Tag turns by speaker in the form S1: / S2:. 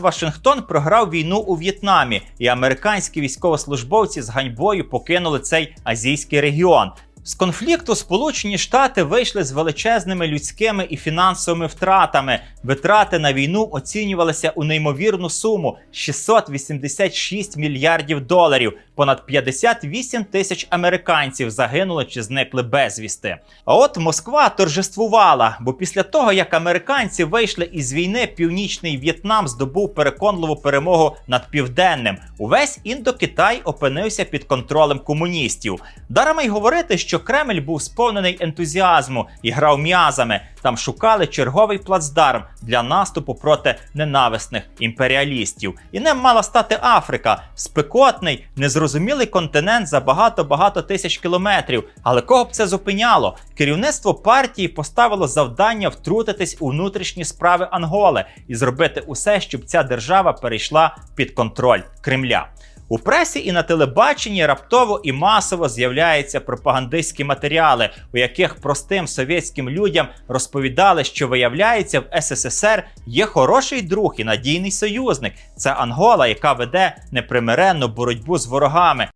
S1: Вашингтон програв війну у В'єтнамі, і американські військовослужбовці з ганьбою покинули цей азійський регіон. З конфлікту Сполучені Штати вийшли з величезними людськими і фінансовими втратами. Витрати на війну оцінювалися у неймовірну суму 686 мільярдів доларів. Понад 58 тисяч американців загинули чи зникли безвісти. А от Москва торжествувала, бо після того, як американці вийшли із війни, північний В'єтнам здобув переконливу перемогу над південним. Увесь індокитай опинився під контролем комуністів. Дарма й говорити, що Кремль був сповнений ентузіазму і грав м'язами. Там шукали черговий плацдарм для наступу проти ненависних імперіалістів. І ним мала стати Африка, спекотний, незрозумілий континент за багато-багато тисяч кілометрів. Але кого б це зупиняло? Керівництво партії поставило завдання втрутитись у внутрішні справи Анголи і зробити усе, щоб ця держава перейшла під контроль Кремля. У пресі і на телебаченні раптово і масово з'являються пропагандистські матеріали, у яких простим совєтським людям розповідали, що виявляється в СССР є хороший друг і надійний союзник. Це Ангола, яка веде непримиренну боротьбу з ворогами.